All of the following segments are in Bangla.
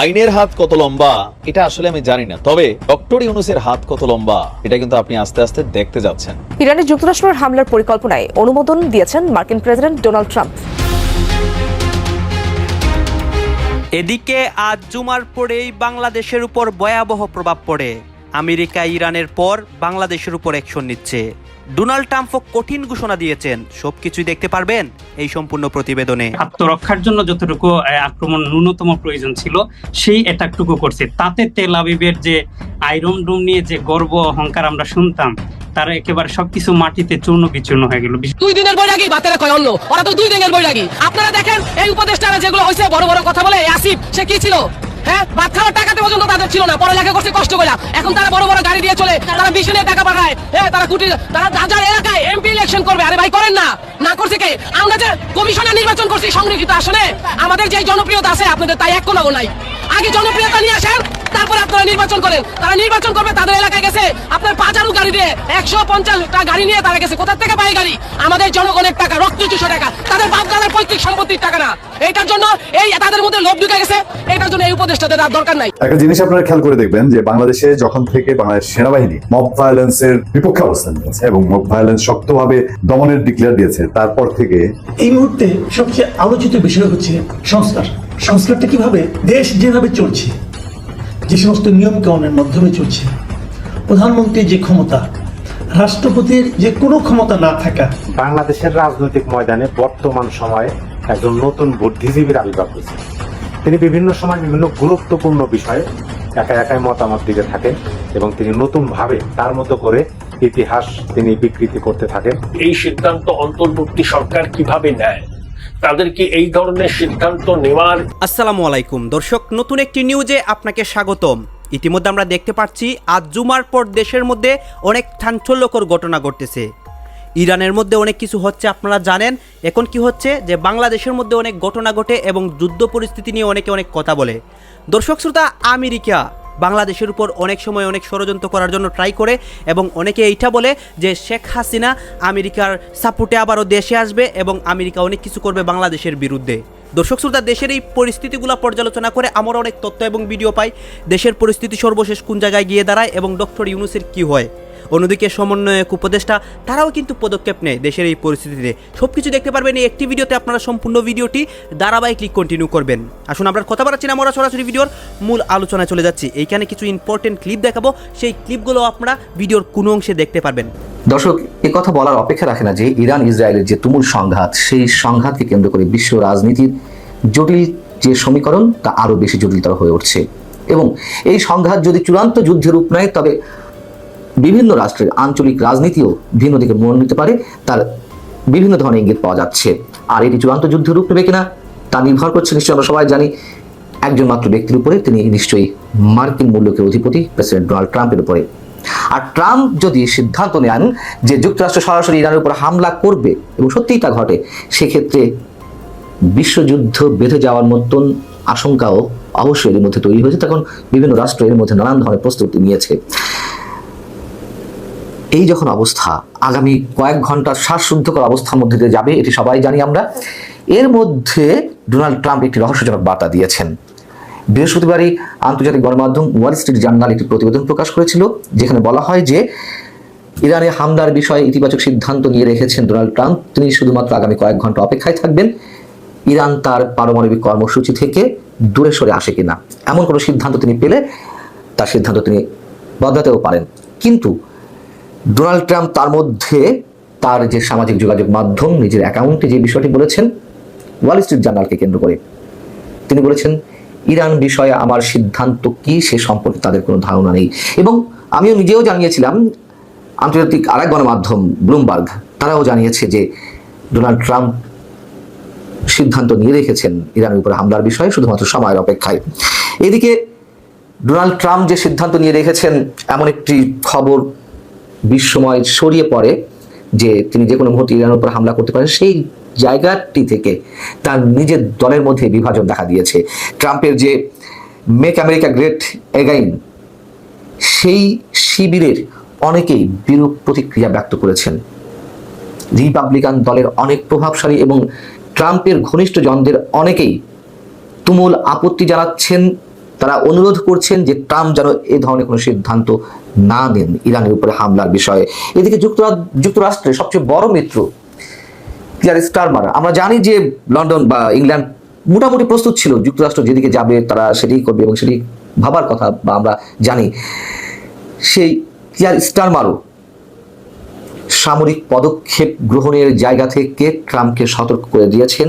আইনের হাত কত লম্বা এটা আসলে আমি জানি না। তবে ডক্টর ইউনুসের হাত কত লম্বা এটা কিন্তু আপনি আস্তে আস্তে দেখতে যাচ্ছেন। ইরানে যুক্তরাষ্ট্রের হামলার পরিকল্পনায় অনুমোদন দিয়েছেন মার্কিন প্রেসিডেন্ট ডোনাল্ড ট্রাম্প। এদিকে আজ জুমার পরেই বাংলাদেশের উপর ভয়াবহ প্রভাব পড়ে। আমেরিকা ইরানের পর বাংলাদেশের উপর অ্যাকশন নিচ্ছে। ডোনাল্ড ট্রাম্পও কঠিন ঘোষণা দিয়েছেন। সবকিছুই দেখতে পারবেন এই সম্পূর্ণ প্রতিবেদনে। আত্মরক্ষার জন্য যতটুকু আক্রমণ ন্যূনতম প্রয়োজন ছিল সেই অ্যাটাকটুকু করছে। তাতে তেল আবিবের যে আয়রন ডোম নিয়ে যে গর্ব অহংকার আমরা শুনতাম তার একেবারে সবকিছু মাটিতে চূর্ণ বিচূর্ণ হয়ে গেল। দুই দিনের বৈরাগী বাতেরা কয় অন্য? ওরা তো দুই দিনের বৈরাগী। আপনারা দেখেন এই উপদেষ্টারা যেগুলো হয়েছে বড় বড় কথা বলে আসিফ সে কি ছিল? হ্যাঁ? ভাত খাওয়ার টাকাতে পর্যন্ত তাদের ছিল না। পড়ালেখা করছে, কষ্ট করে। এখন তারা বড় বড় গাড়ি দিয়ে চলে, তারা মিশনে টাকা পাঠায়। হ্যাঁ তারা কুটি তারা রাজার এলাকায় এমপি ইলেকশন করবে। আরে ভাই, করেন না। না করছে কে? আমরা যে কমিশনার নির্বাচন করছি সংরক্ষিত আসনে, আমাদের যে জনপ্রিয়তা আছে আপনাদের, তাই এক কোনো নাই। আগে জনপ্রিয়তা নিয়ে আসেন তারপরে আপনারা নির্বাচন করেন। তারা নির্বাচন করবে তাদের এলাকায় গেছে। আপনার পাঁচারু গাড়ি দিয়ে একশো পঞ্চাশটা গাড়ি নিয়ে তারা গেছে। কোথা থেকে পায় গাড়ি? আমাদের জনগণের টাকা রক্ত চুষো টাকা। তাদের বাপ দাদার পৈতৃক সম্পত্তির টাকা না। এইটার জন্য এই তাদের মধ্যে লোভ ঢুকে গেছে। এটার জন্য এই উপদেষ্টাদের আর দরকার নাই। একটা জিনিস আপনারা খেয়াল করে দেখবেন যে বাংলাদেশে যখন থেকে বাংলাদেশ সেনাবাহিনী মব ভায়োলেন্সের বিপক্ষে অবস্থান নিয়েছে এবং মব ভায়োলেন্স শক্তভাবে দমনের ডিক্লেয়ার দিয়েছে তারপর থেকে এই মুহূর্তে সবচেয়ে আলোচিত বিষয় হচ্ছে সংস্কার। সংস্কারটা কীভাবে দেশ যেভাবে চলছে যে সমস্ত নিয়ম কানুনের মাধ্যমে চলছে প্রধানমন্ত্রীর যে ক্ষমতা রাষ্ট্রপতির যে কোনো ক্ষমতা না থাকা। বাংলাদেশের রাজনৈতিক ময়দানে বর্তমান সময়ে একজন নতুন বুদ্ধিজীবীর আবির্ভাব হয়েছে। তিনি বিভিন্ন সময় বিভিন্ন গুরুত্বপূর্ণ বিষয়ে একা একাই মতামত দিতে থাকেন এবং তিনি নতুনভাবে তার মতো করে ইতিহাস তিনি বিকৃতি করতে থাকেন। এই সিদ্ধান্ত অন্তর্বর্তী সরকার কীভাবে নেয়? তাদেরকে এই ধরনের সিদ্ধান্ত নেওয়ার আসসালামু আলাইকুম। দর্শক, নতুন একটি নিউজে আপনাকে স্বাগতম। ইতিমধ্যে আমরা দেখতে পাচ্ছি, আজ জুমার পর দেশের মধ্যে অনেক চাঞ্চল্যকর ঘটনা ঘটতেছে। ইরানের মধ্যে অনেক কিছু হচ্ছে, আপনারা জানেন। এখন কি হচ্ছে যে বাংলাদেশের মধ্যে অনেক ঘটনা ঘটে এবং যুদ্ধ পরিস্থিতি নিয়ে অনেকে অনেক কথা বলে। দর্শক, শ্রোতা, আমেরিকা। বাংলাদেশের উপর অনেক সময় অনেক ষড়যন্ত্র করার জন্য ট্রাই করে এবং অনেকে এইটা বলে যে শেখ হাসিনা আমেরিকার সাপোর্টে আবারও দেশে আসবে এবং আমেরিকা অনেক কিছু করবে বাংলাদেশের বিরুদ্ধে। দর্শক শ্রোতা, দেশের এই পরিস্থিতিগুলো পর্যালোচনা করে আমরা অনেক তথ্য এবং ভিডিও পাই। দেশের পরিস্থিতি সর্বশেষ কোন জায়গায় গিয়ে দাঁড়ায় এবং ডক্টর ইউনুসের কি হয়? অন্যদিকে সমন্বয়ক উপদেষ্টা, তারাও কিন্তু পদক্ষেপ নেয় দেশের এই পরিস্থিতিতে। সব কিছু দেখতে পারবেন এই একটি ভিডিওতে আপনারা সম্পূর্ণ ভিডিওটি ধারাবাহিকলি কন্টিনিউ করবেন। আসুন, আমরা কথা বাড়াচ্ছি না আমরা সরাসরি ভিডিওর মূল আলোচনায় চলে যাচ্ছি। এইখানে কিছু ইম্পর্টেন্ট ক্লিপ দেখাবো। সেই ক্লিপগুলো আপনারা ভিডিওর কোনো অংশে দেখতে পারবেন। দর্শক, এ কথা বলার অপেক্ষা রাখে না যে ইরান ইসরায়েলের যে তুমুল সংঘাত, সেই সংঘাতকে কেন্দ্র করে বিশ্ব রাজনীতির জটিল যে সমীকরণ, তা আরও বেশি জটিলতর হয়ে উঠছে। এবং এই সংঘাত যদি চূড়ান্ত যুদ্ধের রূপ নেয়, তবে বিভিন্ন রাষ্ট্রের আঞ্চলিক রাজনীতিও ভিন্ন দিকে মোড় নিতে পারে, তার বিভিন্ন ধরনের ইঙ্গিত পাওয়া যাচ্ছে। আর এটি চূড়ান্ত যুদ্ধের রূপ নেবে কিনা তা নির্ভর করছে নিশ্চয়ই আমরা সবাই জানি, একজন মাত্র ব্যক্তির উপরে তিনি নিশ্চয়ই মার্কিন মূল্যকের অধিপতি, প্রেসিডেন্ট ডোনাল্ড ট্রাম্পের উপরে। আর ট্রাম্প যদি সিদ্ধান্ত নেন যে যুক্তরাষ্ট্র সরাসরি ইরানের উপর হামলা করবে, এবং সত্যিই তা ঘটে, সেক্ষেত্রে বিশ্বযুদ্ধ বেঁধে যাওয়ার মতন আশঙ্কাও অবশ্যই এর মধ্যে তৈরি হয়েছে। তখন বিভিন্ন রাষ্ট্র এর মধ্যে নানান ধরনের প্রস্তুতি নিয়েছে। এই যখন অবস্থা, আগামী কয়েক ঘণ্টার শ্বাসরুদ্ধকর অবস্থার মধ্যে দিয়ে যাবে, এটি সবাই জানি আমরা, এর মধ্যে ডোনাল্ড ট্রাম্প একটি রহস্যজনক বার্তা দিয়েছেন। বৃহস্পতিবারই আন্তর্জাতিক গণমাধ্যম ওয়াল স্ট্রিট জার্নাল একটি প্রতিবেদন প্রকাশ করেছিল, যেখানে বলা হয় যে, ইরানে হামলার বিষয়ে ইতিবাচক সিদ্ধান্ত নিয়ে রেখেছেন ডোনাল্ড ট্রাম্প। তিনি শুধুমাত্র আগামী কয়েক ঘণ্টা অপেক্ষায় থাকবেন। ইরান তার পারমাণবিক কর্মসূচি থেকে দূরে সরে আসে কিনা, এমন কোনো সিদ্ধান্ত তিনি পেলে, তার সিদ্ধান্ত তিনি বদলাতেও পারেন। কিন্তু ডোনাল্ড ট্রাম্প তার মধ্যে তার যে সামাজিক যোগাযোগ মাধ্যম, নিজের অ্যাকাউন্টে যে বিষয়টি বলেছেন ওয়াল স্ট্রিট জার্নালকে কেন্দ্র করে। তিনি বলেছেন, ইরান বিষয়ে আমার সিদ্ধান্ত কি সে সম্পর্কে তাদের কোনো ধারণা নেই। এবং আমিও নিজেও জানিয়েছিলাম, আন্তর্জাতিক আরেক গণমাধ্যম, ব্লুমবার্গ, তারাও জানিয়েছে যে ডোনাল্ড ট্রাম্প সিদ্ধান্ত নিয়ে রেখেছেন ইরানের উপরে হামলার বিষয়ে শুধুমাত্র সময়ের অপেক্ষায়। এদিকে, ডোনাল্ড ট্রাম্প যে সিদ্ধান্ত নিয়ে রেখেছেন, এমন একটি খবর বিশ্বময় ছড়িয়ে পড়ে যে তিনি যে কোনো মুহূর্তে ইরানের উপর হামলা করতে পারেন, সেই জায়গাটি থেকে তার নিজের দলের মধ্যে বিভাজন দেখা দিয়েছে। ট্রাম্পের যে মেক আমেরিকা গ্রেট এগাইন সেই শিবিরের অনেকেই বিরূপ প্রতিক্রিয়া ব্যক্ত করেছেন। রিপাবলিকান দলের অনেক প্রভাবশালী এবং ট্রাম্পের ঘনিষ্ঠ জনদের অনেকেই তুমুল আপত্তি জানাচ্ছেন, তারা অনুরোধ করছেন যে ট্রাম্প যেন এ ধরনের কোনো সিদ্ধান্ত না দেন ইরানের উপরে হামলার বিষয়ে। এদিকে যুক্তরাষ্ট্রের সবচেয়ে বড় মিত্র ক্লিয়ার স্টারমার। আমরা জানি যে লন্ডন বা ইংল্যান্ড মোটামুটি প্রস্তুত ছিল, যুক্তরাষ্ট্র যেদিকে যাবে তারা সেটাই করবে এবং সেটি ভাবার কথা বা আমরা জানি। সেই ক্লিয়ার স্টারমারও সামরিক পদক্ষেপ গ্রহণের জায়গা থেকে ট্রাম্পকে সতর্ক করে দিয়েছেন,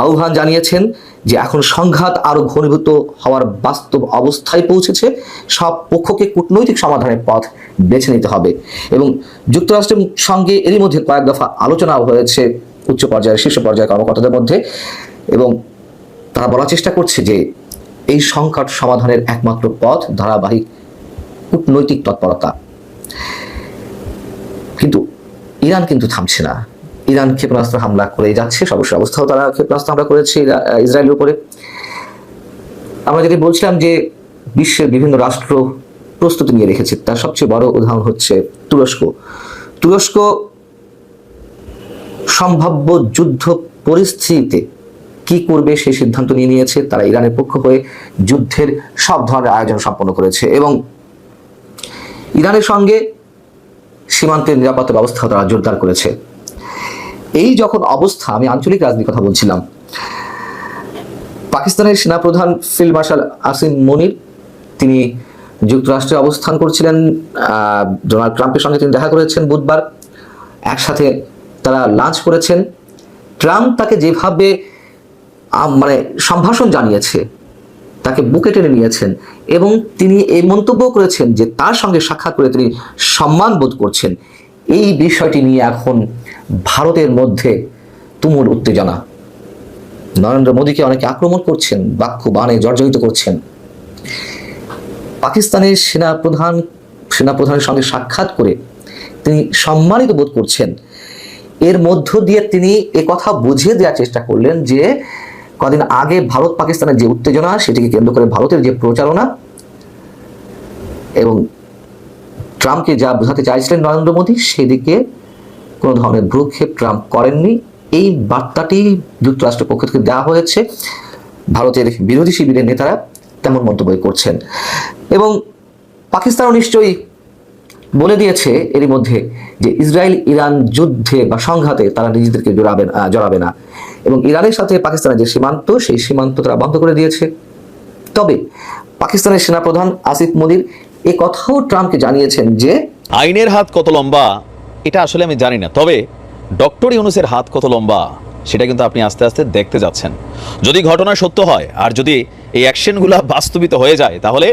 আহ্বান জানিয়েছেন যে এখন সংঘাত আরও ঘনীভূত হওয়ার বাস্তব অবস্থায় পৌঁছেছে, সব পক্ষকে কূটনৈতিক সমাধানের পথ বেছে নিতে হবে। এবং যুক্তরাষ্ট্রের সঙ্গে এরই মধ্যে কয়েক দফা আলোচনাও হয়েছে উচ্চ পর্যায়ের, শীর্ষ পর্যায়ের কর্মকর্তাদের মধ্যে। এবং তারা বলার চেষ্টা করছে যে এই সংকট সমাধানের একমাত্র পথ ধারাবাহিক কূটনৈতিক তৎপরতা। কিন্তু ইরান কিন্তু থামছে না। ইরান ক্ষেপণাস্ত্র হামলা করে যাচ্ছে সর্বস্ব অবস্থাও তারা ক্ষেপণাস্ত্র হামলা করেছে ইসরায়েলের উপরে। আমরা যদি বলছিলাম যে বিশ্বের বিভিন্ন রাষ্ট্র প্রস্তুতি নিয়ে রেখেছে, তার সবচেয়ে বড় উদাহরণ হচ্ছে তুরস্ক। তুরস্ক সম্ভাব্য যুদ্ধ পরিস্থিতিতে কি করবে সেই সিদ্ধান্ত নিয়ে নিয়েছে, তারা ইরানের পক্ষ হয়ে যুদ্ধের সব ধরনের আয়োজন সম্পন্ন করেছে এবং ইরানের সঙ্গে সীমান্তের নিরাপত্তা ব্যবস্থা তারা জোরদার করেছে। এই যখন অবস্থা, আমি আঞ্চলিক রাজনীতির কথা বলছিলাম, পাকিস্তানের সেনাপ্রধান ফিল্ড মার্শাল আসিম মনির, তিনি যুক্তরাষ্ট্রে অবস্থান করছিলেন ডোনাল্ড ট্রাম্পের সঙ্গে তিনি দেখা করেছেন বুধবার, একসাথে তারা লাঞ্চ করেছেন। ট্রাম্প তাকে যেভাবে মানে সম্ভাষণ জানিয়েছে, তাকে বুকে টেনে নিয়েছেন, এবং তিনি এই মন্তব্য করেছেন যে তার সঙ্গে সাক্ষাৎ করে তিনি সম্মান বোধ করছেন। এই বিষয়টি নিয়ে এখন ভারতের মধ্যে তুমুল উত্তেজনা। নরেন্দ্র মোদীকে অনেকে আক্রমণ করছেন, বাক্য বাণে জর্জরিত করছেন। পাকিস্তানের সেনাপ্রধান, সেনাপ্রধানের সঙ্গে সাক্ষাৎ করে তিনি সম্মানিত বোধ করছেন। এর মধ্য দিয়ে তিনি কথা বুঝিয়ে দেওয়ার চেষ্টা করলেন যে, কদিন আগে ভারত পাকিস্তানের যে উত্তেজনা, সেটিকে কেন্দ্র করে ভারতের যে প্রচারণা এবং ট্রাম্পকে যা বোঝাতে চাইছিলেন নরেন্দ্র মোদী, সেদিকে কোনো ধরনের ভ্রুক্ষেপ ট্রাম্প করেননি। এই বার্তাটি যুক্তরাষ্ট্রের পক্ষ থেকে দেওয়া হয়েছে। ভারতের বিরোধী শিবিরের নেতারা তেমন মন্তব্য করছেন। এবং পাকিস্তানও নিশ্চয়ই বলে দিয়েছে এরই মধ্যে যে ইসরায়েল ইরান যুদ্ধে বা সংঘাতে তারা নিজেদেরকে জড়াবে জড়াবে না। এবং ইরানের সাথে পাকিস্তানের যে সীমান্ত, সেই সীমান্ত তারা বন্ধ করে দিয়েছে। তবে পাকিস্তানের সেনাপ্রধান আসিফ মদির এ কথাও ট্রাম্পকে জানিয়েছেন যে আইনের হাত কত লম্বা, এটা আসলে আমি জানি না। তবে ডক্টর ইউনুসের হাত কত লম্বা, সেটা কিন্তু আপনি আস্তে আস্তে দেখতে যাচ্ছেন। যদি ঘটনা সত্য হয় আর যদি এই অ্যাকশনগুলো বাস্তবিত হয়ে যায়, তাহলে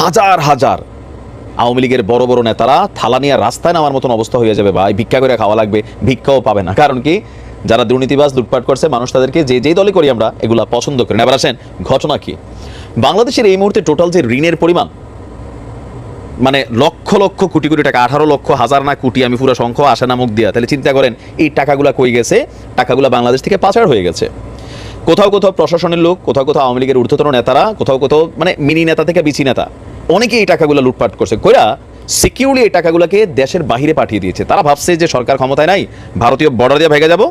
হাজার হাজার আওয়ামী লীগের বড় বড় নেতারা থালা নিয়ে রাস্তায় নামার মতন অবস্থা হয়ে যাবে ভাই। ভিক্ষা করে খাওয়া লাগবে, ভিক্ষাও পাবে না। কারণ কি? যারা দুর্নীতিবাজ লুটপাট করছে, মানুষ তাদেরকে যে যেই দলে করি আমরা, এগুলা পছন্দ করি না। এবার আসেন, ঘটনা কি? বাংলাদেশের এই মুহূর্তে টোটাল যে ঋণের পরিমাণ মানে লক্ষ লক্ষ কোটি কোটি টাকা, আঠারো লক্ষ, হাজার না কোটি, আমি পুরো সংখ্যা আসে না মুখ দিয়া। তাহলে চিন্তা করেন, এই টাকাগুলা কই গেছে? টাকাগুলা বাংলাদেশ থেকে পাচার হয়ে গেছে। কোথাও কোথাও প্রশাসনের লোক, কোথাও কোথাও আওয়ামী লীগের ঊর্ধ্বতন নেতারা, কোথাও কোথাও মানে মিনি নেতা থেকে বিচি নেতা অনেকে এই টাকাগুলো লুটপাট করছে। কইরা সিকিউরলি এই টাকাগুলোকে দেশের বাহিরে পাঠিয়ে দিয়েছে। তারা ভাবছে যে সরকার ক্ষমতায় নাই, ভারতীয় বর্ডার দিয়ে ভেঙে যাব,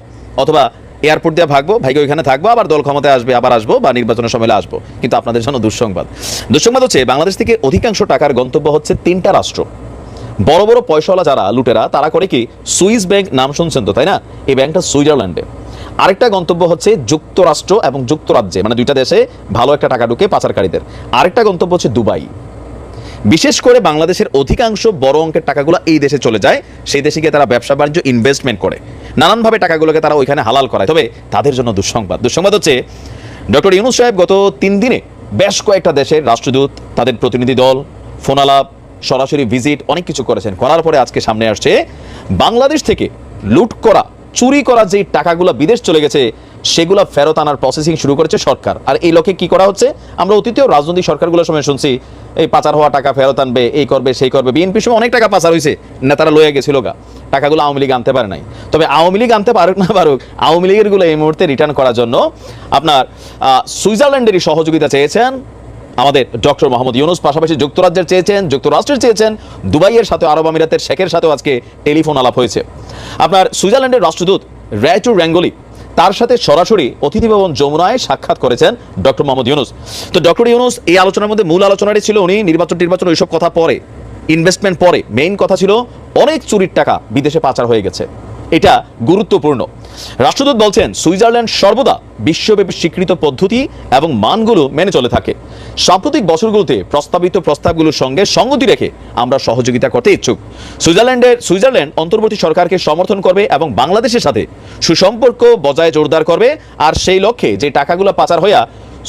অথবা এয়ারপোর্ট দিয়ে ভাগবো, ভাইকে ওইখানে থাকব, আবার দল ক্ষমতায় আসবে, আবার আসব, বা নির্বাচনের সময় আসব। কিন্তু আপনাদের জন্য দুঃসংবাদ। দুঃসংবাদ হচ্ছে, বাংলাদেশ থেকে অধিকাংশ টাকার গন্তব্য হচ্ছে তিনটা রাষ্ট্র। বড় বড় পয়সাওয়ালা যারা, লুটেরা, তারা করে কি, সুইস ব্যাংক নাম শুনছেন তো, তাই না? এই ব্যাংকটা সুইজারল্যান্ডে। আরেকটা গন্তব্য হচ্ছে যুক্তরাষ্ট্র এবং যুক্তরাজ্যে মানে দুইটা দেশে ভালো একটা টাকা ঢুকে পাচারকারীদের। আরেকটা গন্তব্য হচ্ছে দুবাই। বিশেষ করে বাংলাদেশের অধিকাংশ বড় অঙ্কের টাকাগুলো এই দেশে চলে যায়। সেই দেশে গিয়ে তারা ব্যবসা বাণিজ্য ইনভেস্টমেন্ট করে। নানানভাবে টাকাগুলোকে তারা ওইখানে হালাল করায়। তবে তাদের জন্য দুঃসংবাদ। দুঃসংবাদ হচ্ছে, ডক্টর ইউনুস সাহেব গত তিন দিনে বেশ কয়েকটা দেশের রাষ্ট্রদূত, তাদের প্রতিনিধি দল, ফোনালাপ, সরাসরি ভিজিট অনেক কিছু করেছেন। করার পরে আজকে সামনে আসছে, বাংলাদেশ থেকে লুট করা চুরি করা যে টাকাগুলো বিদেশ চলে গেছে, সেগুলো ফেরত আনার প্রসেসিং শুরু করেছে সরকার। আর এই লক্ষ্যে কি করা হচ্ছে? আমরা অতীতেও রাজনৈতিক সরকারগুলোর সময় শুনছি, এই পাচার হওয়া টাকা ফেরত আনবে, এই করবে, সেই করবে। বিএনপির সময় অনেক টাকা পাচার হয়েছে, নেতারা লয়ে গেছিল গা। টাকাগুলো আওয়ামী লীগ আনতে পারে নাই। তবে আওয়ামী লীগ আনতে পারুক না পারুক, আওয়ামী লীগেরগুলো এই মুহূর্তে রিটার্ন করার জন্য আপনার সুইজারল্যান্ডেরই সহযোগিতা চেয়েছেন। আমাদের ডক্টর মোহাম্মদ ইউনুস, পাশাপাশি যুক্তরাজ্যের চেয়েছেন, যুক্তরাষ্ট্রের চেয়েছেন, দুবাইয়ের সাথে, আরব আমিরাতের, শেখের সাথেও আজকে টেলিফোন আলাপ হয়েছে। আপনার সুইজারল্যান্ডের রাষ্ট্রদূত র্যাচু র্যাঙ্গলি তার সাথে সরাসরি অতিথি ভবন যমুনায় সাক্ষাৎ করেছেন ডক্টর মোহাম্মদ ইউনুস। তো ডক্টর ইউনুস, এই আলোচনার মধ্যে মূল আলোচনাটি ছিল উনি, নির্বাচন নির্বাচন ওইসব কথা পরে ইনভেস্টমেন্ট পরে। মেইন কথা ছিল, অনেক চুরির টাকা বিদেশে পাচার হয়ে গেছে। এটা গুরুত্বপূর্ণ। রাষ্ট্রদূত বলছেন, সুইজারল্যান্ড সর্বদা বিশ্বব্যাপী স্বীকৃত পদ্ধতি এবং মানগুলো মেনে চলে থাকে। সাম্প্রতিক বছরগুলোতে প্রস্তাবিত প্রস্তাবগুলোর সঙ্গে সঙ্গতি রেখে আমরা সহযোগিতা করতে ইচ্ছুক। সুইজারল্যান্ডের, সুইজারল্যান্ড অন্তর্বর্তী সরকারকে সমর্থন করবে এবং বাংলাদেশের সাথে সুসম্পর্ক বজায় জোরদার করবে আর সেই লক্ষ্যে যে টাকাগুলো পাচার হইয়া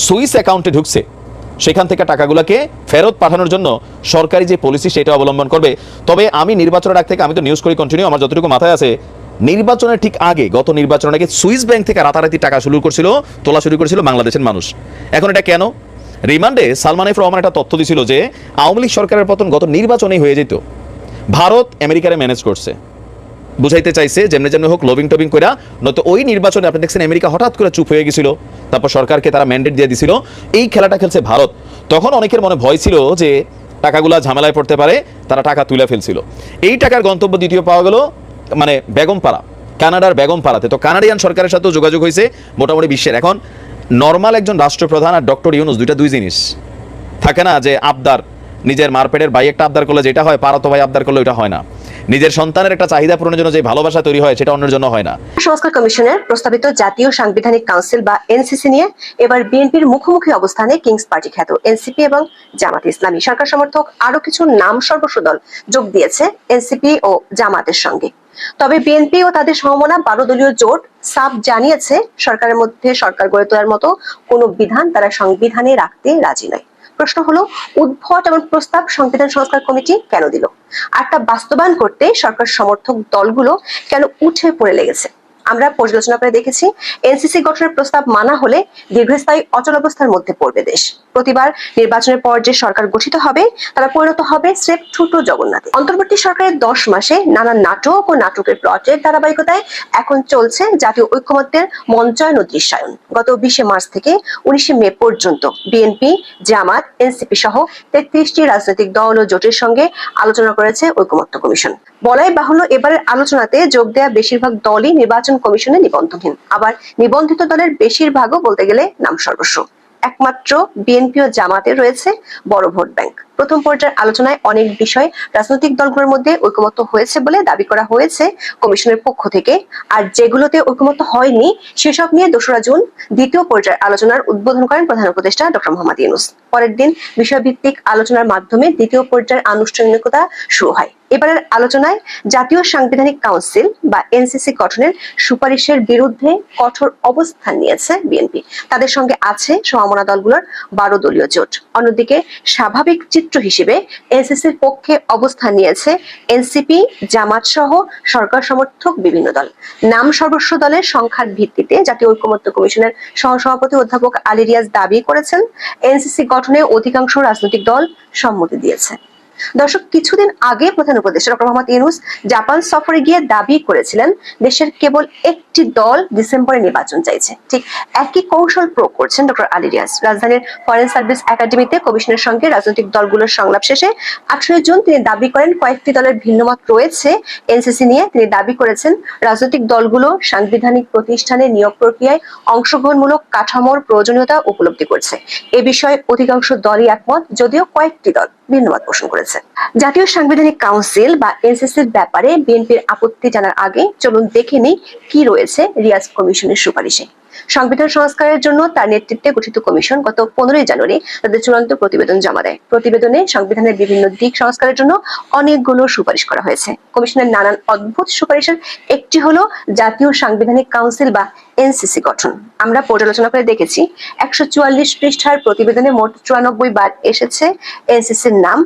সুইস অ্যাকাউন্টে ঢুকছে, সেখান থেকে টাকাগুলোকে ফেরত পাঠানোর জন্য সরকারি যে পলিসি সেটা অবলম্বন করবে। তবে আমি নির্বাচনের আগ থেকে, আমি তো নিউজ করি কন্টিনিউ আমার যতটুকু মাথায় আছে নির্বাচনের ঠিক আগে, গত নির্বাচনের আগে সুইস ব্যাংক থেকে রাতারাতি টাকা শুরু করছিল, তোলা শুরু করেছিল বাংলাদেশের মানুষ। এখন এটা কেন? রিমান্ডে সালমান এফ রহমান একটা তথ্য দিছিল যে, আওয়ামী লীগ সরকারের পতন গত নির্বাচনেই হয়ে যেত। ভারত আমেরিকারে ম্যানেজ করছে। বুঝাইতে চাইছে, যেমনি যেমনি হোক লবিং টবিং কইরা, নয়তো ওই নির্বাচনে আপনি দেখছেন আমেরিকা হঠাৎ করে চুপ হয়ে গেছিল, তারপর সরকারকে তারা ম্যান্ডেট দিয়ে দিছিল। এই খেলাটা খেলছে ভারত। তখন অনেকের মনে ভয় ছিল যে, টাকাগুলা ঝামেলায় পড়তে পারে, তারা টাকা তুলে ফেলছিল। এই টাকার গন্তব্য দ্বিতীয় পাওয়া গেল মানে বেগমপাড়া, কানাডার বেগমপাড়াতে। তো কানাডিয়ান সরকারের সাথেও যোগাযোগ হয়েছে মোটামুটি বিশ্বের। এখন নর্মাল একজন রাষ্ট্রপ্রধান আর ডক্টর ইউনুস দুইটা দুই জিনিস। থাকে না যে আবদার, নিজের মারপেটের বাই একটা আবদার করলে যেটা হয়, পারত ভাই আবদার করলে ওইটা হয় না। নিজের সন্তানের একটা চাহিদা পূরণের জন্য যে ভালোবাসা তৈরি হয়, সেটা অন্যের জন্য হয় না। সংস্কার কমিশনের প্রস্তাবিত জাতীয় সাংবিধানিক কাউন্সিল বা এনসিসি নিয়ে এবার বিএনপির মুখোমুখি অবস্থানে কিংস পার্টি খ্যাত এনসিপি এবং জামাত ইসলামী। সরকার সমর্থক আরও কিছু নাম সর্বস্ব দল যোগ দিয়েছে এনসিপি ও জামাতের সঙ্গে। তবে বিএনপি ও তাদের সমমনা বারো দলীয় জোট সাব জানিয়েছে, সরকারের মধ্যে সরকার গড়ে তোলার মতো কোনো বিধান তারা সংবিধানে রাখতে রাজি নয়। প্রশ্ন হলো, উদ্ভট এবং প্রস্তাব সংবিধান সংস্কার কমিটি কেন দিল? আর তা বাস্তবায়ন করতে সরকার সমর্থক দলগুলো কেন উঠে পড়ে লেগেছে? আমরা পর্যালোচনা করে দেখেছি, এনসিসি গঠনের প্রস্তাব মানা হলে দীর্ঘস্থায়ী অচলাবস্থার মধ্যে পড়বে দেশ। প্রতিবার নির্বাচনের পর যে সরকার গঠিত হবে, তারা পরিণত হবে স্রেফ ছোট জগন্নাথে। অন্তর্বর্তী সরকারের দশ মাসে নানা নাটক ও নাটকের প্লটের ধারাবাহিকতায় এখন চলছে জাতীয় ঐক্যমত্যের মঞ্চায়ন ও দৃশ্যায়ন। গত বিশে মার্চ থেকে উনিশে মে পর্যন্ত বিএনপি জামাত এনসিপি সহ তেত্রিশটি রাজনৈতিক দল ও জোটের সঙ্গে আলোচনা করেছে ঐকমত্য কমিশন। বলাই বাহুল্য এবারের আলোচনাতে যোগ দেয়া বেশিরভাগ দলই নির্বাচন কমিশনে নিবন্ধনহীন। আবার নিবন্ধিত দলের বেশিরভাগও বলতে গেলে নাম সর্বস্ব একমাত্র বিএনপি ও জামাতে রয়েছে বড় ভোট ব্যাংক। প্রথম পর্যায়ের আলোচনায় অনেক বিষয় রাজনৈতিক দলগুলোর মধ্যে ঐকমত্য হয়েছে বলে দাবি করা হয়েছে কমিশনের পক্ষ থেকে। আর যেগুলোতে ঐকমত্য হয়নি, সেসব নিয়ে দোসরা জুন দ্বিতীয় পর্যায়ের আলোচনার উদ্বোধন করেন প্রধান উপদেষ্টা ডক্টর মোহাম্মদ ইউনুস। পরের দিন বিষয়ভিত্তিক আলোচনার মাধ্যমে দ্বিতীয় পর্যায়ের আনুষ্ঠানিকতা শুরু হয়। এবারের আলোচনায় জাতীয় সাংবিধানিক কাউন্সিল বা এনসিসি গঠনের সুপারিশের বিরুদ্ধে কঠোর অবস্থান নিয়েছে বিএনপি। তাদের সঙ্গে আছে সমমনা দলগুলোর বারো দলীয় জোট। অন্যদিকে স্বাভাবিক চিত্র হিসেবে এনসিসির পক্ষে অবস্থান নিয়েছে এনসিপি জামাত সহ সরকার সমর্থক বিভিন্ন দল। নাম সর্বস্ব দলের সংখ্যার ভিত্তিতে জাতীয় ঐক্যমত্য কমিশনের সহসভাপতি অধ্যাপক আলী রিয়াজ দাবি করেছেন এনসিসি গঠনে অধিকাংশ রাজনৈতিক দল সম্মতি দিয়েছে। দর্শক, কিছুদিন আগে প্রধান উপদেষ্টা ডক্টর মোহাম্মদ ইউনুস জাপান সফরে গিয়ে দাবি করেছিলেন, দেশের কেবল একটি দল ডিসেম্বরে নির্বাচন চাইছে। ঠিক একই কৌশল প্রয়োগ করছেন ডক্টর আলী রিয়াজ। রাজধানীর ফরেন সার্ভিস একাডেমিতে কমিশনের সঙ্গে রাজনৈতিক দলগুলোর সংলাপ শেষে আঠারোই জুন তিনি দাবি করেন, কয়েকটি দলের ভিন্নমত রয়েছে। এনসিসি নিয়ে তিনি দাবি করেছেন, রাজনৈতিক দলগুলো সাংবিধানিক প্রতিষ্ঠানে নিয়োগ প্রক্রিয়ায় অংশগ্রহণমূলক কাঠামোর প্রয়োজনীয়তা উপলব্ধি করছে। এ বিষয়ে অধিকাংশ দলই একমত, যদিও কয়েকটি দল ভিন্নমত পোষণ করেছে। জাতীয় সাংবিধানিক কাউন্সিল বা এনসিসির ব্যাপারে বিএনপির আপত্তি জানার আগে চলুন দেখে নিই কি রয়েছে রিয়াজ কমিশনের সুপারিশে। সংবিধান সংস্কারের জন্য তার নেতৃত্বে গঠিত কমিশন গত পনেরোই জানুয়ারি তাদের চূড়ান্ত প্রতিবেদন জমা দেয়। প্রতিবেদনে সংবিধানের বিভিন্ন দিক সংস্কারের জন্য অনেকগুলো সুপারিশ করা হয়েছে। কমিশনের নানান অদ্ভুত সুপারিশের একটি হলো জাতীয় সাংবিধানিক কাউন্সিল বা এনসিসি গঠন। আমরা পর্যালোচনা করে দেখেছি, একশো চুয়াল্লিশ পৃষ্ঠার প্রতিবেদনে মোট চুরানব্বই বার এসেছে এনসিসির নাম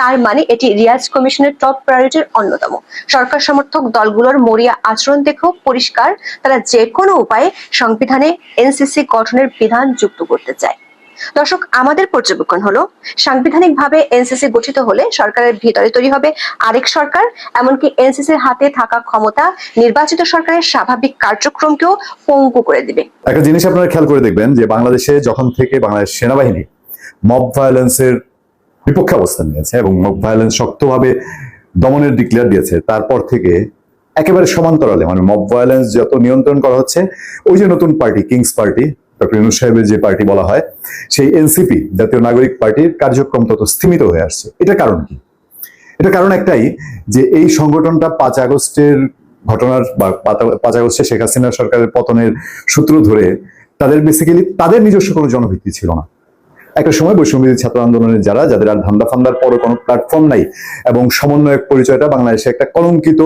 তার মানে এটি রিয়াজ কমিশনের টপ প্রায়োরিটির অন্যতম। সরকার সমর্থক দলগুলোর মরিয়া আচরণ দেখেও পরিষ্কার, তারা যে কোনো উপায়ে সংবিধানে এনসিসি গঠনের বিধান যুক্ত করতে চায়। দর্শক, আমাদের পর্যবেক্ষণ হলো, সাংবিধানিকভাবে এনসিসি গঠিত হলে সরকারের ভিতরে তৈরি হবে আরেক সরকার, এমনকি এনসিসির হাতে থাকা ক্ষমতা নির্বাচিত সরকারের স্বাভাবিক কার্যক্রমকেও পঙ্গু করে দিবে। একটা জিনিস আপনারা খেয়াল করে দেখবেন যে বাংলাদেশে যখন থেকে বাংলাদেশ সেনাবাহিনী মব ভায়োলেন্সের বিপক্ষে অবস্থান নিয়েছে এবং ভায়োলেন্স শক্তভাবে দমনের ডিক্লেয়ার দিয়েছে। তারপর থেকে একেবারে সমান্তরালে মানে মব ভায়োলেন্স যত নিয়ন্ত্রণ করা হচ্ছে, ওই যে নতুন পার্টি কিংস পার্টি ডক্টর সাহেবের যে পার্টি বলা হয়, সেই এনসিপি জাতীয় নাগরিক পার্টির কার্যক্রম তত স্থিমিত হয়ে আসছে। এটা কারণ কি? এটা কারণ একটাই যে এই সংগঠনটা পাঁচ আগস্টের ঘটনার বা পাঁচ আগস্টে শেখ হাসিনা সরকারের পতনের সূত্র ধরে তাদের বেসিক্যালি তাদের নিজস্ব কোনো জনভিত্তি ছিল না। একটা সময় বৈষম্যবিরোধী ছাত্র আন্দোলনের যারা, যাদের আর ধান্দা ফান্দার পরে কোনো প্ল্যাটফর্ম নাই এবং সমন্বয়ক পরিচয়টা বাংলাদেশে একটা কলঙ্কিত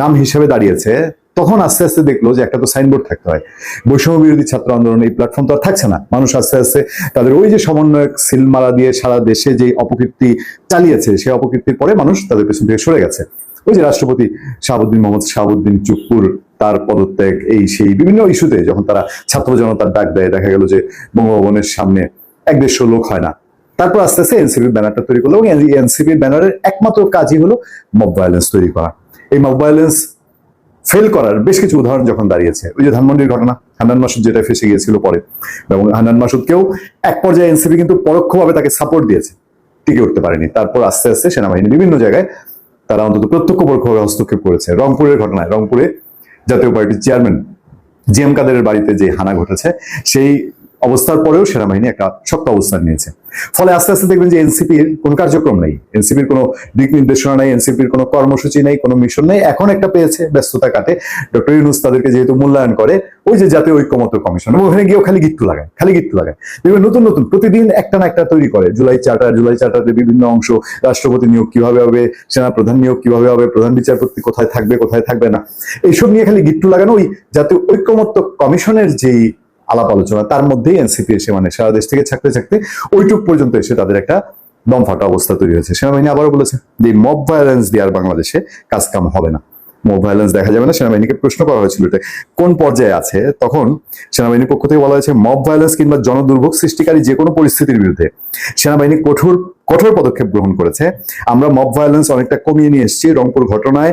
নাম হিসেবে দাঁড়িয়েছে, তখন আস্তে আস্তে দেখল যে একটা তো সাইনবোর্ড থাকতে হয়। বৈষম্য বিরোধী ছাত্র আন্দোলন এই প্ল্যাটফর্ম তো আর থাকছে না। মানুষ আস্তে আস্তে তাদের ওই যে সমন্বয়ক সিলমারা দিয়ে সারা দেশে যে অপকীর্তি চালিয়েছে, সেই অপকীর্তির পরে মানুষ তাদের পেছন থেকে সরে গেছে। ওই যে রাষ্ট্রপতি শাহাবুদ্দিন, মোহাম্মদ শাহাবুদ্দিন চুপ্পুর, তার পদত্যাগ, এই সেই বিভিন্ন ইস্যুতে যখন তারা ছাত্র জনতার ডাক দেয়, দেখা গেল যে বঙ্গভবনের সামনে এক দেড়শো লোক হয় না। তারপর আস্তে আস্তে এনসিপির ব্যানারটা তৈরি করল এবং এনসিপির ব্যানারের একমাত্র কাজই হলো মব ভায়োলেন্স তৈরি করা। এই মব ভায়োলেন্স ফেল করার বেশ কিছু উদাহরণ যখন দাঁড়িয়েছে, ওই যে ধানমন্ডির ঘটনা, হান্নান মাসুদ যেটা ফেসে গিয়েছিল পরে। এবং হান্নান মাসুদকেও এক পর্যায়ে এনসিপি কিন্তু পরোক্ষভাবে তাকে সাপোর্ট দিয়েছে, টিকে উঠতে পারেনি। তারপর আস্তে আস্তে সেনাবাহিনী বিভিন্ন জায়গায় তারা অন্তত প্রত্যক্ষ পরোক্ষভাবে হস্তক্ষেপ করেছে। রংপুরের ঘটনায়, রংপুরে জাতীয় পার্টির চেয়ারম্যান জি এম কাদেরের বাড়িতে যে হানা ঘটেছে, সেই অবস্থার পরেও সেনাবাহিনী একটা শক্ত অবস্থান নিয়েছে। ফলে আস্তে আস্তে দেখবেন যে এনসিপির কোনো কার্যক্রম নেই। এনসিপির কোনো দিক নির্দেশনা নেই এনসিপির কোনো কর্মসূচি নেই, কোনো মিশন নেই। এখন একটা পেয়েছে, ব্যস্ততা কাটে। ডক্টর ইউনুস তাদেরকে যেহেতু মূল্যায়ন করে, ওই যে জাতীয় ঐক্যমত্য কমিশন ওখানে গিয়েও খালি গিট্টু লাগায়, খালি গিট্টু লাগায়। দেখবেন নতুন নতুন, প্রতিদিন একটা না একটা তৈরি করে। জুলাই চার্টার, জুলাই চার্টারের বিভিন্ন অংশ, রাষ্ট্রপতি নিয়োগ কীভাবে হবে সেনা প্রধান নিয়োগ কীভাবে হবে, প্রধান বিচারপতি কোথায় থাকবে কোথায় থাকবে না। এইসব নিয়ে খালি গিট্টু লাগানো, ওই জাতীয় ঐক্যমত্য কমিশনের যেই আলাপ আলোচনা, তার মধ্যেই এনসিপি এসে মানে সারা দেশ থেকে ছাকতে ছাকতে ওইটুক পর্যন্ত এসে তাদের একটা দম ফাটা অবস্থা তৈরি হয়েছে। সেনাবাহিনী আবারও বলেছে যে মব ভায়োলেন্স দিয়ে আর বাংলাদেশে কাজ কাম হবে না। মব ভায়োলেন্স দেখা যাবে না। সেনাবাহিনীকে প্রশ্ন করা হয়েছিল এটা। কোন পর্যায়ে আছে? তখন সেনাবাহিনীর পক্ষ থেকে বলা হয়েছে মব ভায়োলেন্স কিংবা জনদুর্ভোগ সৃষ্টিকারী যে কোনো পরিস্থিতির বিরুদ্ধে। সেনাবাহিনী কঠোর কঠোর পদক্ষেপ গ্রহণ করেছে। আমরা মব ভায়োলেন্স অনেকটা কমিয়ে নিয়ে এসেছি রংপুর ঘটনায়।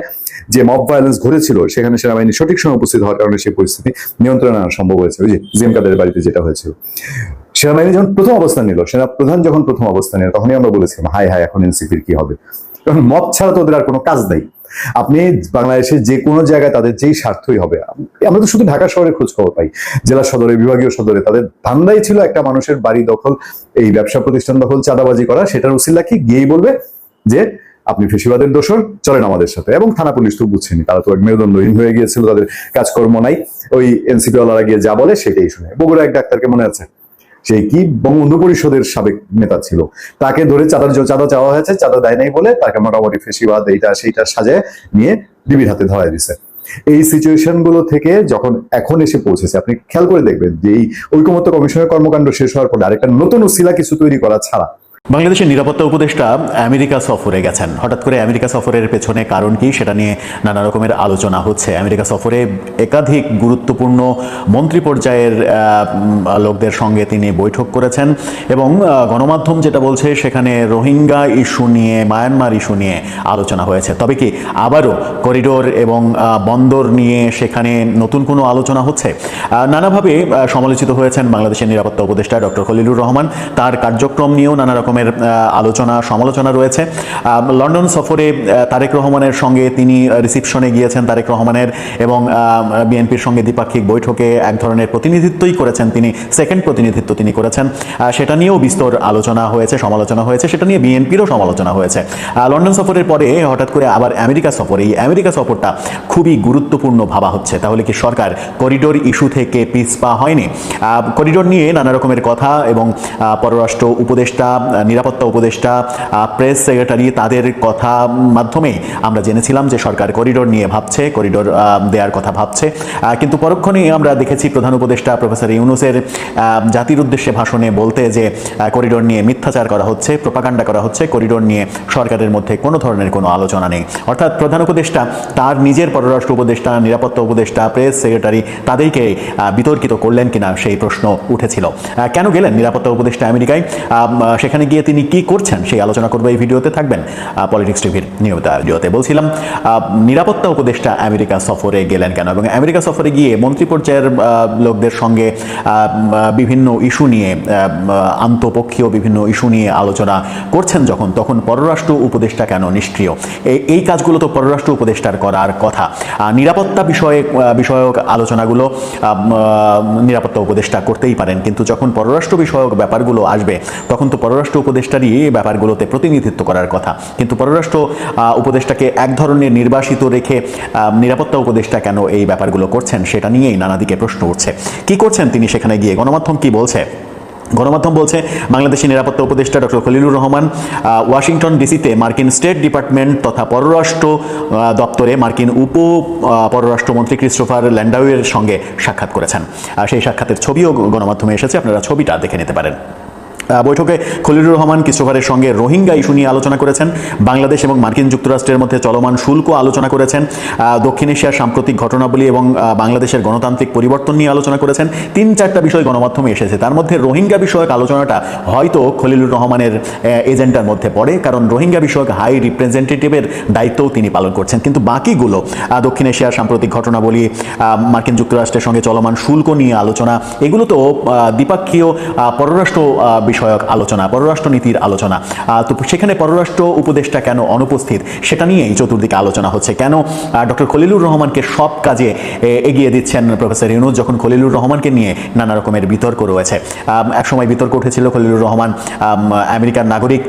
যে মব ভায়োলেন্স ঘটেছিল, সেখানে সেনাবাহিনী সঠিক সময় উপস্থিত হওয়ার কারণে সেই পরিস্থিতি নিয়ন্ত্রণে আনা সম্ভব হয়েছে ওই যে জিএম কাদের বাড়িতে যেটা হয়েছিল। সেনাবাহিনী যখন প্রথম অবস্থান নিল, সেনা প্রধান যখন প্রথম অবস্থান নিল, তখনই আমরা বলেছিলাম হাই হাই এখন এনসিপির কি হবে? কারণ মব ছাড়া তো ওদের আর কোনো কাজ নেই। আপনি বাংলাদেশে যে কোনো জায়গায় তাদের যেই স্বার্থই হবে, আমরা তো শুধু ঢাকা শহরে খোঁজ খবর পাই, জেলা সদরে, বিভাগীয় সদরে, তাদের ধান্দাই ছিল একটা মানুষের বাড়ি দখল, এই ব্যবসা প্রতিষ্ঠান দখল, চাঁদাবাজি করা, সেটার উসিল্লা কি গিয়েই বলবে যে আপনি ফেসিবাদের দোষর, চলেন আমাদের সাথে। এবং থানা পুলিশ তো বুঝছেনি তারা তো এক মেরুদণ্ডহীন হয়ে গিয়েছিল, তাদের কাজকর্ম নাই, ওই এনসিপি ওয়ালারা গিয়ে যা বলে সেটাই শুনে। বগুড়া এক ডাক্তারকে মনে আছে? সেই কি বঙ্গবন্ধু পরিষদের সাবেক নেতা ছিল? তাকে ধরে চাঁদার জ- চাঁদা চাওয়া হয়েছে, চাঁদা দেয় নাই বলে তাকে মোটামুটি ফেসিবাদ, এইটা, সেইটা সাজে নিয়ে ডিবির হাতে ধরায় দিছে। এই সিচুয়েশনগুলো থেকে যখন এখন এসে পৌঁছেছে, আপনি খেয়াল করে দেখবেন যে এই ঐকমত্য কমিশনের কর্মকাণ্ড শেষ হওয়ার পরে আরেকটা নতুন উসিলা কিছু তৈরি করা ছাড়া বাংলাদেশের নিরাপত্তা উপদেষ্টা আমেরিকা সফরে গেছেন। হঠাৎ করে আমেরিকা সফরের পেছনে কারণ কি সেটা নিয়ে নানা রকমের আলোচনা হচ্ছে। আমেরিকা সফরে একাধিক গুরুত্বপূর্ণ মন্ত্রী পর্যায়ের লোকদের সঙ্গে তিনি বৈঠক করেছেন এবং গণমাধ্যম যেটা বলছে সেখানে রোহিঙ্গা ইস্যু নিয়ে, মায়ানমার ইস্যু নিয়ে আলোচনা হয়েছে। তবে কি আবারও করিডোর এবং বন্দর নিয়ে সেখানে নতুন কোনো আলোচনা হচ্ছে? নানাভাবে সমালোচিত হয়েছেন বাংলাদেশের নিরাপত্তা উপদেষ্টা ডক্টর খলিলুর রহমান। তার কার্যক্রম নিয়েও নানা রকমের আলোচনা, সমালোচনা রয়েছে। লন্ডন সফরে তারেক রহমানের সঙ্গে তিনি রিসিপশনে গিয়েছেন তারেক রহমানের এবং বিএনপির সঙ্গে দ্বিপাক্ষিক বৈঠকে এক ধরনের প্রতিনিধিত্বই করেছেন তিনি সেকেন্ড প্রতিনিধিত্ব তিনি করেছেন। সেটা নিয়েও বিস্তর আলোচনা হয়েছে, সমালোচনা হয়েছে, সেটা নিয়ে বিএনপিরও সমালোচনা হয়েছে। লন্ডন সফরের পরে হঠাৎ করে আবার আমেরিকা সফর, এই আমেরিকা সফরটা খুবই গুরুত্বপূর্ণ ভাবা হচ্ছে। তাহলে কি সরকার করিডোর ইস্যু থেকে পিছপা হয়নি? করিডোর নিয়ে নানা রকমের কথা এবং পররাষ্ট্র উপদেষ্টা নিরাপত্তা উপদেষ্টা প্রেস সেক্রেটারি তাদের কথা মাধ্যমে আমরা জেনেছিলাম যে সরকার করিডোর নিয়ে ভাবছে করিডোর দেওয়ার কথা ভাবছে। কিন্তু পরক্ষণে আমরা দেখেছি প্রধান উপদেষ্টা প্রফেসর ইউনুসের জাতির উদ্দেশ্যে ভাষণে বলতে যে করিডোর নিয়ে মিথ্যাচার করা হচ্ছে প্রপাকাণ্ডা করা হচ্ছে করিডোর নিয়ে সরকারের মধ্যে কোনো ধরনের কোনো আলোচনা নেই। অর্থাৎ প্রধান উপদেষ্টা তার নিজের পররাষ্ট্র উপদেষ্টা, নিরাপত্তা উপদেষ্টা প্রেস সেক্রেটারি তাদেরকে বিতর্কিত করলেন কিনা সেই প্রশ্ন উঠেছিল। কেন গেলেন নিরাপত্তা উপদেষ্টা আমেরিকায়? সেখানে গিয়ে তিনি কি করছেন সেই আলোচনা করব এই ভিডিওতে থাকবেন পলিটিক্স টিভির নিয়মিত ভিডিওতে বলছিলাম নিরাপত্তা উপদেষ্টা আমেরিকা সফরে গেলেন কেন? এবং আমেরিকা সফরে গিয়ে মন্ত্রী পর্যায়ের লোকদের সঙ্গে বিভিন্ন ইস্যু নিয়ে আন্তঃপক্ষীয় বিভিন্ন ইস্যু নিয়ে আলোচনা করছেন যখন, তখন পররাষ্ট্র উপদেষ্টা কেন নিষ্ক্রিয়? এই- কাজগুলো তো পররাষ্ট্র উপদেষ্টার করার কথা। নিরাপত্তা বিষয়ে বিষয়ক আলোচনাগুলো নিরাপত্তা উপদেষ্টা করতেই পারেন, কিন্তু যখন পররাষ্ট্র বিষয়ক ব্যাপারগুলো আসবে, তখন তো পররাষ্ট্র উপদেষ্টারই এই ব্যাপারগুলোতে প্রতিনিধিত্ব করার কথা। কিন্তু পররাষ্ট্র উপদেষ্টাকে এক ধরনের নির্বাসিত রেখে নিরাপত্তা উপদেষ্টা কেন এই ব্যাপারগুলো করছেন সেটা নিয়েই নানা দিকে প্রশ্ন উঠছে। কি করছেন তিনি সেখানে গিয়ে? গণমাধ্যম কি বলছে? গণমাধ্যম বলছে বাংলাদেশের নিরাপত্তা উপদেষ্টা ডক্টর খলিলুর রহমান ওয়াশিংটন ডিসিতে মার্কিন স্টেট ডিপার্টমেন্ট তথা পররাষ্ট্র দপ্তরে মার্কিন উপ পররাষ্ট্রমন্ত্রী ক্রিস্টোফার ল্যান্ডাউয়ের সঙ্গে সাক্ষাৎ করেছেন। সেই সাক্ষাতের ছবিও গণমাধ্যমে এসেছে, আপনারা ছবিটা দেখে নিতে পারেন। বৈঠকে খলিলুর রহমান ক্রিস্টোফারের সঙ্গে রোহিঙ্গা ইস্যু নিয়ে আলোচনা করেছেন। বাংলাদেশ এবং মার্কিন যুক্তরাষ্ট্রের মধ্যে চলমান শুল্ক আলোচনা করেছেন। দক্ষিণ এশিয়ার সাম্প্রতিক ঘটনাবলী এবং বাংলাদেশের গণতান্ত্রিক পরিবর্তন নিয়ে আলোচনা করেছেন। তিন চারটা বিষয় গণমাধ্যমে এসেছে। তার মধ্যে রোহিঙ্গা বিষয়ক আলোচনাটা হয়তো খলিলুর রহমানের এজেন্ডার মধ্যে পড়ে কারণ রোহিঙ্গা বিষয়ক হাই রিপ্রেজেন্টেটিভের দায়িত্বও তিনি পালন করছেন। কিন্তু বাকিগুলো দক্ষিণ এশিয়ার সাম্প্রতিক ঘটনাবলী মার্কিন যুক্তরাষ্ট্রের সঙ্গে চলমান শুল্ক নিয়ে আলোচনা এগুলো তো দ্বিপাক্ষীয় পররাষ্ট্র আহ, বিষয়ক আলোচনা পররাষ্ট্র নীতির আলোচনা তো সেখানে পররাষ্ট্র উপদেষ্টা কেন অনুপস্থিত সেটা নিয়েই চতুর্দিকে আলোচনা হচ্ছে। কেন ডক্টর খলিলুর রহমানকে সব কাজে এগিয়ে দিচ্ছেন প্রফেসর ইউনুস যখন খলিলুর রহমানকে নিয়ে নানা রকমের বিতর্ক রয়েছে? একসময় বিতর্ক উঠেছিল খলিলুর রহমান আমেরিকার নাগরিক।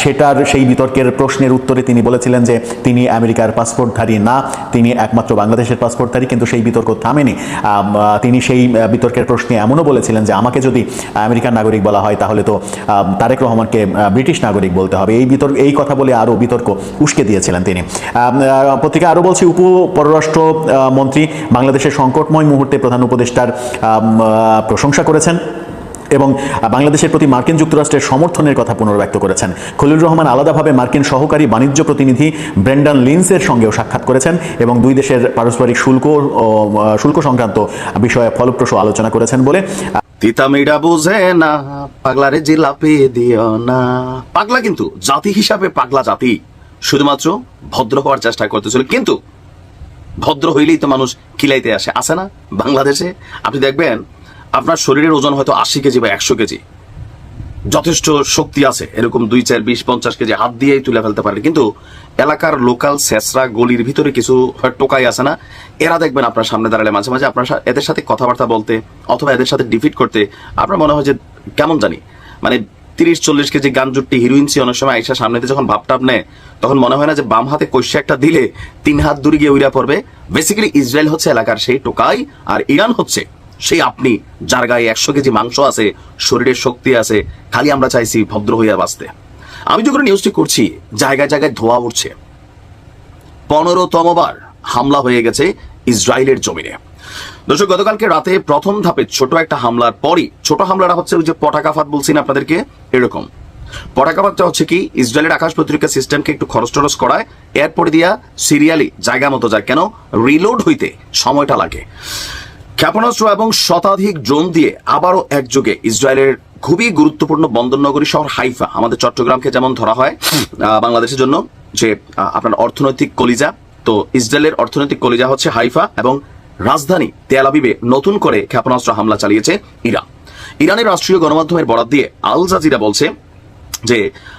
সেটার সেই বিতর্কের প্রশ্নের উত্তরে তিনি বলেছিলেন যে তিনি আমেরিকার পাসপোর্টধারী না, তিনি একমাত্র বাংলাদেশের পাসপোর্টধারী, কিন্তু সেই বিতর্ক থামেনি। তিনি সেই বিতর্কের প্রশ্নে এমনও বলেছিলেন যে আমাকে যদি আমেরিকার নাগরিক বলা হয় তাহলে তো তারেক রহমানকে ব্রিটিশ নাগরিক বলতে হবে। এই বিতর্ক, এই কথা বলে আরও বিতর্ক উস্কে দিয়েছিলেন তিনি। পত্রিকা আরও বলছি, উপ পররাষ্ট্র মন্ত্রী বাংলাদেশের সংকটময় মুহূর্তে প্রধান উপদেষ্টার প্রশংসা করেছেন এবং বাংলাদেশের প্রতি মার্কিন যুক্তরাষ্ট্রের সমর্থনের কথা পুনর্ব্যক্ত করেছেন। খলিল রহমান আলাদাভাবে মার্কিন সহকারী বাণিজ্য প্রতিনিধি ব্রেন্ডান লিন্সের সঙ্গেও সাক্ষাৎ করেছেন এবং দুই দেশের পারস্পরিক শুল্ক শুল্ক সংক্রান্ত বিষয়ে ফলপ্রসূ আলোচনা করেছেন বলে তিতা মিডা বুঝে না পাগলারে জিলাপি দিও না। পাগলা কিন্তু জাতি হিসাবে পাগলা জাতি। শুধুমাত্র ভদ্র হওয়ার চেষ্টা করতেছিল, কিন্তু ভদ্র হইলেই তো মানুষ কিলাইতে আসে। আসে না বাংলাদেশে? আপনি দেখবেন, আপনার শরীরের ওজন হয়তো আশি কেজি বা একশো কেজি। যথেষ্ট শক্তি আছে। এরকম দুই চার, বিশ, পঞ্চাশ কেজি হাত দিয়েই তুলে ফেলতে পারে কিন্তু এলাকার লোকাল শেষরা গলির ভিতরে কিছু টোকাই আছে না, এরা দেখবেন আপনার সামনে দাঁড়ালে মাঝে মাঝে আপনার এদের সাথে কথাবার্তা বলতে অথবা এদের সাথে ডিফিট করতে আপনার মনে হয় যে কেমন জানি। মানে তিরিশ, চল্লিশ কেজি গান জুট্টি হিরোইন সি অনেক সময়, আইসা সামনেতে যখন ভাবটাপ নেয়, তখন মনে হয় না যে বাম হাতে কৈশা একটা দিলে তিন হাত দূরে গিয়ে উইরা পড়বে। বেসিক্যালি ইসরায়েল হচ্ছে এলাকার সেই টোকাই আর ইরান হচ্ছে। সেই আপনি, যার গায়ে একশো কেজি মাংস আছে, শরীরের শক্তি আছে, খালি আমরা চাইছি ভদ্র হইয়া বাঁচতে। আমি যখন নিউজটি করছি, জায়গায় জায়গায় ধোয়া উঠছে। পনেরোতম বার হামলা হয়ে গেছে ইসরায়েলের জমিনে। দর্শক, গতকালকে রাতে প্রথম ধাপে ছোট একটা হামলার পরই, ছোট হামলাটা হচ্ছে ওই যে পটাকাফাত বলছি না আপনাদেরকে, এরকম। পটাকাফাতটা হচ্ছে কি, ইসরায়েলের আকাশ প্রতিরক্ষা সিস্টেমকে একটু খরচ টরচ করায়, এরপরে দিয়া সিরিয়ালি জায়গা মতো যায়। কেন? রিলোড হইতে সময়টা লাগে। ক্ষেপণাস্ত্র এবং শতাধিক ড্রোন দিয়ে আবারও একযোগে ইসরায়েলের খুবই গুরুত্বপূর্ণ বন্দর নগরী শহর হাইফা, আমাদের চট্টগ্রামকে যেমন ধরা হয় বাংলাদেশের জন্য যে আপনার অর্থনৈতিক কলিজা, তো ইসরায়েলের অর্থনৈতিক কলিজা হচ্ছে হাইফা এবং রাজধানী তেল আবিবে নতুন করে ক্ষেপণাস্ত্র হামলা চালিয়েছে ইরান। ইরানের রাষ্ট্রীয় গণমাধ্যমের বরাদ দিয়ে আল জাজিরা বলছে যে,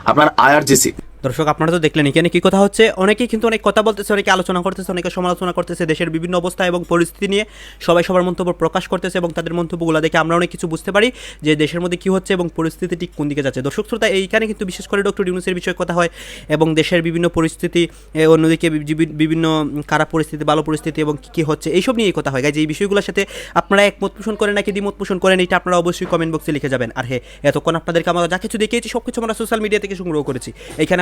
আপনার আইআরজিসি দর্শক, আপনারা তো দেখলেন এখানে কি কথা হচ্ছে। অনেকেই কিন্তু অনেক কথা বলতেছে, অনেকে আলোচনা করতেছে, অনেকে সমালোচনা করতেছে, দেশের বিভিন্ন অবস্থা এবং পরিস্থিতি নিয়ে সবাই সবার মন্তব্য প্রকাশ করতেছে এবং তাদের মন্তব্যগুলো দেখে আমরা অনেক কিছু বুঝতে পারি যে দেশের মধ্যে কি হচ্ছে এবং পরিস্থিতি ঠিক কোন দিকে যাচ্ছে। দর্শক, শ্রোতা, এইখানে কিন্তু বিশেষ করে ডক্টর ইউনুসের বিষয়ে কথা হয় এবং দেশের বিভিন্ন পরিস্থিতি অন্যদিকে বিভিন্ন খারাপ পরিস্থিতি, ভালো পরিস্থিতি এবং কী কী হচ্ছে, এইসব নিয়েই কথা হয়। যে এই বিষয়গুলোর সাথে আপনারা একমত পোষণ করেন নাকি দ্বিমত পোষণ করেন, এটা আপনারা অবশ্যই কমেন্ট বক্সে লিখে যাবেন। আর হ্যাঁ এতক্ষণ আপনাদেরকে আমরা যা কিছু দেখিয়েছি সব কিছু আমরা সোশ্যাল মিডিয়া থেকে সংগ্রহ করেছি। এখানে